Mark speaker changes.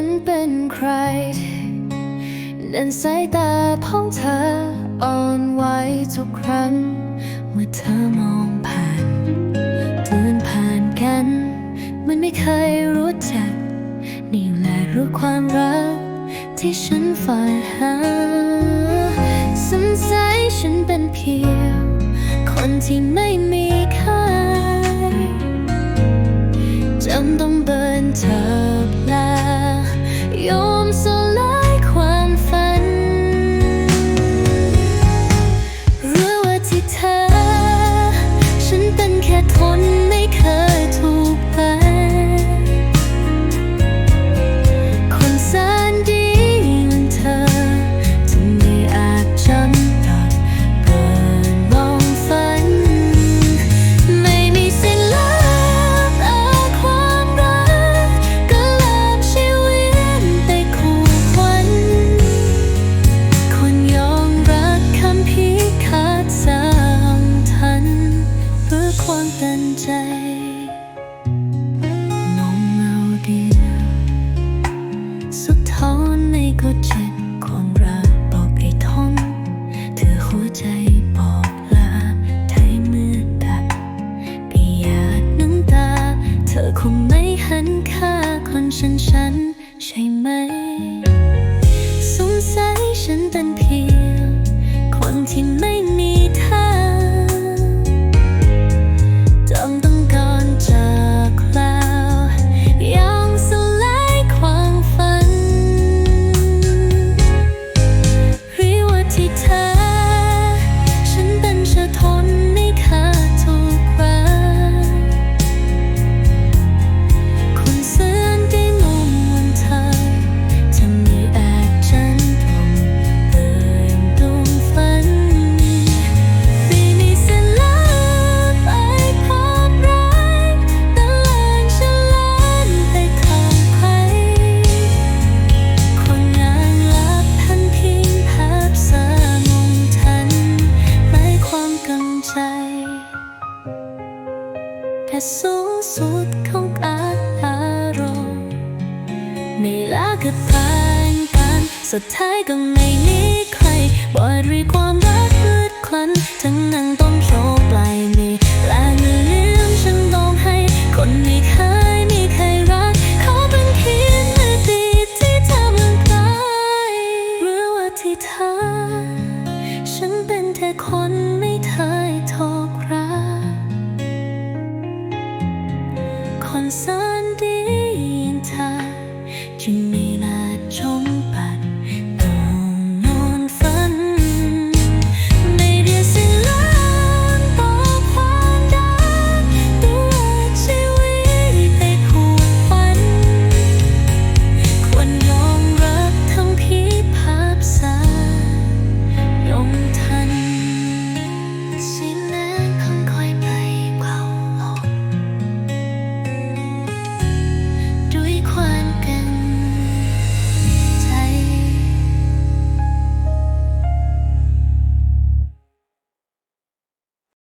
Speaker 1: ันเป็นใครดันสายตาของเธออ่อนไหวทุกครั้ง เมื่อเธอมองผ่านเดินผ่านกัน มันไม่เคยรู้จัก นี่แหละรู้ความรัก ที่ฉันฝ่หาสงสัยฉันเป็นเพียงคนที่ไม่มีามองใจนมเงาเดียวสุดท้อนในก็เจ็บความรักบอกให้ทนเธอหัวใจบอกลาไทยมือดับปีหยาดน้ำตา เธอคงไม่หันค่าคนฉันฉันใช่ไหม สงสัยฉันเป็นเพียง และสูงสุดของอารมณ์ในละกับพานกันสุดท้ายก็ไม่มีใครบอดรีความรักพืดคลันทั้งนั่งต้มโชคปลายมีและเงิลี้ยงฉันต้องให้คนไม่เคยมีใครรัก เขาเป็นเพียงนดีตที่เทำลงไปหรือว่าที่เธอฉันเป็นแค่คน 换思。